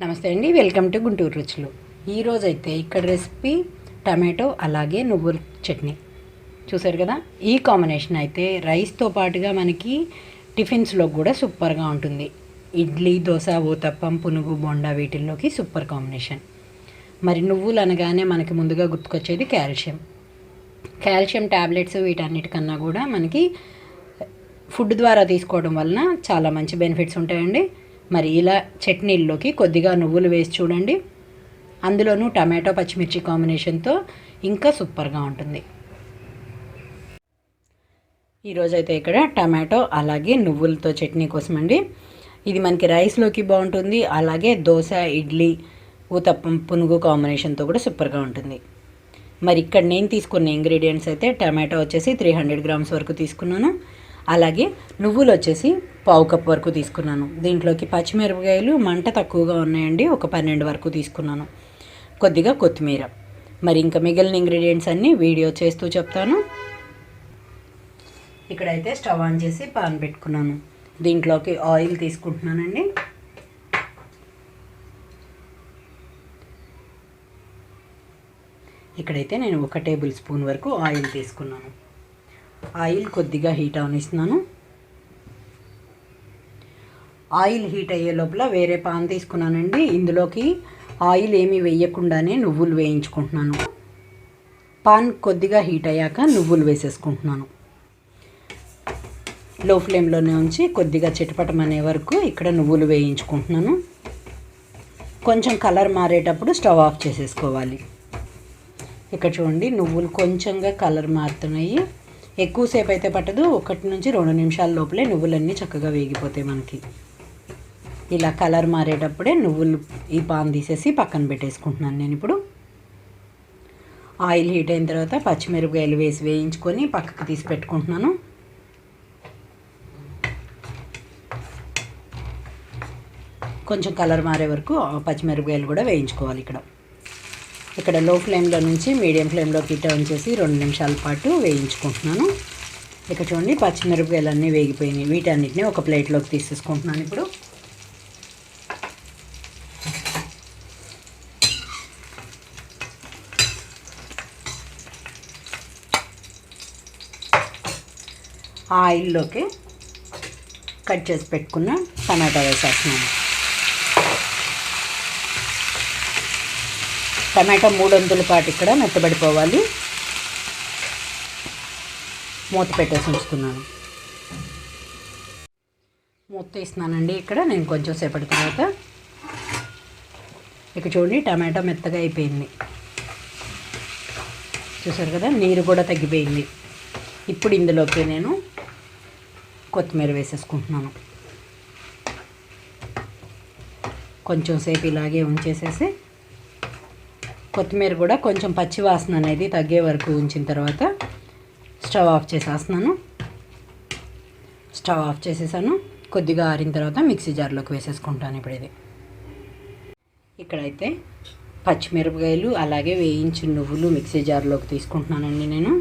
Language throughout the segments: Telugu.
నమస్తే అండి వెల్కమ్ టు గుంటూరు రుచులు. ఈరోజైతే ఇక్కడ రెసిపీ టమాటో అలాగే నువ్వుల చట్నీ. చూసారు కదా? ఈ కాంబినేషన్ అయితే రైస్తో పాటుగా మనకి టిఫిన్స్లో కూడా సూపర్గా ఉంటుంది. ఇడ్లీ దోశ ఊతప్పం పునుగు బొండా వీటిల్లోకి సూపర్ కాంబినేషన్. మరి నువ్వులు అనగానే మనకి ముందుగా గుర్తుకొచ్చేది కాల్షియం. కాల్షియం ట్యాబ్లెట్స్ వీటన్నిటికన్నా కూడా మనకి ఫుడ్ ద్వారా తీసుకోవడం వలన చాలా మంచి బెనిఫిట్స్ ఉంటాయండి. మరి ఇలా చట్నీల్లోకి కొద్దిగా నువ్వులు వేసి చూడండి. అందులోనూ టమాటో పచ్చిమిర్చి కాంబినేషన్తో ఇంకా సూపర్గా ఉంటుంది. ఈరోజైతే ఇక్కడ టమాటో అలాగే నువ్వులతో చట్నీ కోసం అండి ఇది మనకి రైస్లోకి బాగుంటుంది. అలాగే దోశ ఇడ్లీ ఊతప్పం పునుగు కాంబినేషన్తో కూడా సూపర్గా ఉంటుంది. మరి ఇక్కడ నేను తీసుకున్న ఇంగ్రీడియంట్స్ అయితే టమాటో వచ్చేసి త్రీ హండ్రెడ్ గ్రామ్స్ వరకు తీసుకున్నాను. అలాగే నువ్వులు వచ్చేసి పావు కప్ వరకు తీసుకున్నాను. దీంట్లోకి పచ్చిమిరపకాయలు మంట తక్కువగా ఉన్నాయండి ఒక పన్నెండు వరకు తీసుకున్నాను. కొద్దిగా కొత్తిమీర. మరి ఇంకా మిగిలిన ఇంగ్రీడియంట్స్ అన్నీ వీడియో చేస్తూ చెప్తాను. ఇక్కడైతే స్టవ్ ఆన్ చేసి పాన్ పెట్టుకున్నాను. దీంట్లోకి ఆయిల్ తీసుకుంటున్నానండి. ఇక్కడైతే నేను ఒక టేబుల్ స్పూన్ వరకు ఆయిల్ తీసుకున్నాను. ఆయిల్ కొద్దిగా హీట్ అవనిస్తున్నాను. ఆయిల్ హీట్ అయ్యే లోపల వేరే పాన్ తీసుకున్నానండి. ఇందులోకి ఆయిల్ ఏమీ వేయకుండానే నువ్వులు వేయించుకుంటున్నాను. పాన్ కొద్దిగా హీట్ అయ్యాక నువ్వులు వేసేసుకుంటున్నాను. లో ఫ్లేమ్లోనే ఉంచి కొద్దిగా చిటపటమనే వరకు ఇక్కడ నువ్వులు వేయించుకుంటున్నాను. కొంచెం కలర్ మారేటప్పుడు స్టవ్ ఆఫ్ చేసేసుకోవాలి. ఇక్కడ చూడండి నువ్వులు కొంచెంగా కలర్ మారుతున్నాయి. ఎక్కువసేపు అయితే పట్టదు. ఒకటి నుంచి రెండు నిమిషాల లోపలే నువ్వులన్నీ చక్కగా వేగిపోతాయి మనకి. ఇలా కలర్ మారేటప్పుడే నువ్వులు ఈ పాన్ తీసేసి పక్కన పెట్టేసుకుంటున్నాను నేను ఇప్పుడు. ఆయిల్ హీట్ అయిన తర్వాత పచ్చిమిరపకాయలు వేసి వేయించుకొని పక్కకు తీసి పెట్టుకుంటున్నాను. కొంచెం కలర్ మారే వరకు పచ్చిమిరపకాయలు కూడా వేయించుకోవాలి ఇక్కడ. ఇక్కడ లో ఫ్లేమ్లో నుంచి మీడియం ఫ్లేమ్లోకి టర్న్ చేసి రెండు నిమిషాల పాటు వేయించుకుంటున్నాను. ఇక్కడ చూడండి పచ్చిమిరపకాయలన్నీ వేగిపోయినాయి. వీటన్నిటిని ఒక ప్లేట్లోకి తీసేసుకుంటున్నాను ఇప్పుడు. ఆయిల్లోకి కట్ చేసి పెట్టుకున్న టమాటా వేసేస్తున్నాను. టమాటా మూడు వందల పాటు ఇక్కడ మెత్తబడిపోవాలి. మూత పెట్టేసి ఉంచుతున్నాను. మూత తీస్తున్నానండి ఇక్కడ నేను కొంచెం సేపటి తర్వాత. ఇక చూడండి టమాటా మెత్తగా అయిపోయింది. చూసారు కదా నీరు కూడా తగ్గిపోయింది. ఇప్పుడు ఇందులోకి నేను కొత్తిమీర వేసేసుకుంటున్నాను. కొంచెం సేపు ఇలాగే ఉంచేసేసి కొత్తిమీర కూడా కొంచెం పచ్చి వాసన అనేది తగ్గే వరకు ఉంచిన తర్వాత స్టవ్ ఆఫ్ చేసేస్తున్నాను. స్టవ్ ఆఫ్ చేసేసాను. కొద్దిగా ఆరిన తర్వాత మిక్సీ జార్లోకి వేసేసుకుంటాను ఇప్పుడు ఇది. ఇక్కడైతే పచ్చిమిరపకాయలు అలాగే వేయించిన నువ్వులు మిక్సీ జార్లోకి తీసుకుంటున్నానండి నేను.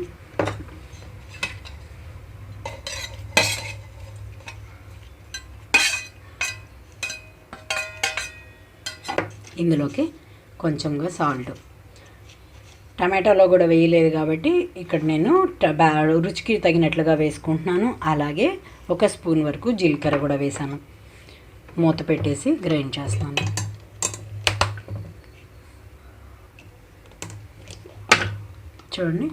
ఇందులోకి కొంచెంగా సాల్ట్. టమాటోలో కూడా వేయలేదు కాబట్టి ఇక్కడ నేను రుచికి తగినట్లుగా వేసుకుంటున్నాను. అలాగే ఒక స్పూన్ వరకు జీలకర్ర కూడా వేసాను. మూత పెట్టేసి గ్రైండ్ చేస్తాను. చూడండి.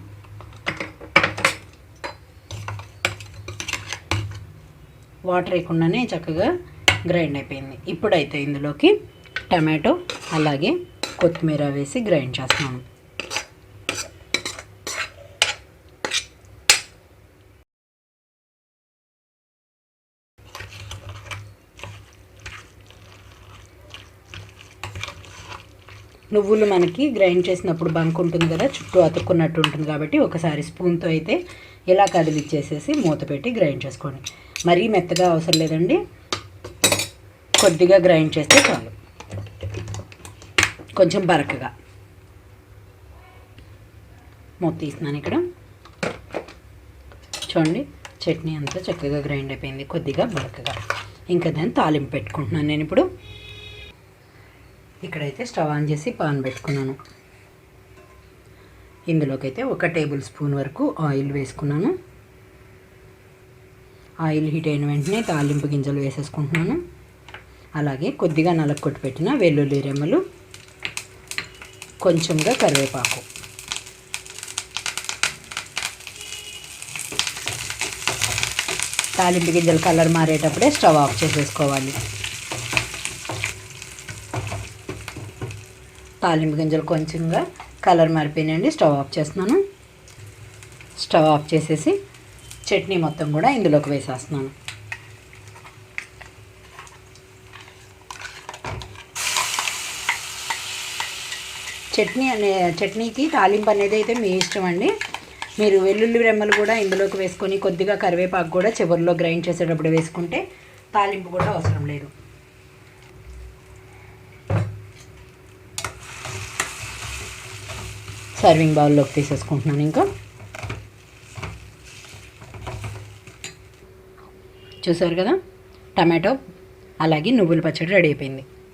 వాటర్ వేయకుండానే చక్కగా గ్రైండ్ అయిపోయింది. ఇప్పుడైతే ఇందులోకి టమాటో అలాగే కొత్తిమీర వేసి గ్రైండ్ చేస్తున్నాను నువ్వులు మనకి గ్రైండ్ చేసినప్పుడు బంక్ ఉంటుంది కదా చుట్టూ అతుక్కున్నట్టు ఉంటుంది కాబట్టి ఒకసారి స్పూన్తో అయితే ఇలా కదిలిచ్చేసేసి మూత పెట్టి గ్రైండ్ చేసుకోండి. మరీ మెత్తగా అవసరం లేదండి. కొద్దిగా గ్రైండ్ చేస్తే చాలు. కొంచెం బరకగా. మూత తీస్తున్నాను ఇక్కడ. చూడండి చట్నీ అంతా చక్కగా గ్రైండ్ అయిపోయింది కొద్దిగా బరకగా. ఇంకా దాన్ని తాలింపు పెట్టుకుంటున్నాను నేను ఇప్పుడు. ఇక్కడైతే స్టవ్ ఆన్ చేసి పాన్ పెట్టుకున్నాను. ఇందులోకైతే ఒక టేబుల్ స్పూన్ వరకు ఆయిల్ వేసుకున్నాను. ఆయిల్ హీట్ అయిన వెంటనే తాలింపు గింజలు వేసేసుకుంటున్నాను. అలాగే కొద్దిగా నలగొట్టు పెట్టిన వెల్లుల్లి రెమ్మలు కొంచెంగా కరివేపాకు. తాలింపు గింజలు కలర్ మారేటప్పుడే స్టవ్ ఆఫ్ చేసేసుకోవాలి. తాలింపు గింజలు కొంచెంగా కలర్ మారిపోయినాయండి స్టవ్ ఆఫ్ చేస్తున్నాను. స్టవ్ ఆఫ్ చేసేసి చట్నీ మొత్తం కూడా ఇందులోకి వేసేస్తున్నాను. చట్నీ అనే చట్నీకి తాలింపు అనేది అయితే మీ ఇష్టం అండి. మీరు వెల్లుల్లి రెమ్మలు కూడా ఇందులోకి వేసుకొని కొద్దిగా కరివేపాకు కూడా చివరిలో గ్రైండ్ చేసేటప్పుడు వేసుకుంటే తాలింపు కూడా అవసరం లేదు. సర్వింగ్ బౌల్లోకి తీసేసుకుంటున్నాను ఇంకా. చూసారు కదా? టమాటో అలాగే నువ్వుల పచ్చడి రెడీ అయిపోయింది.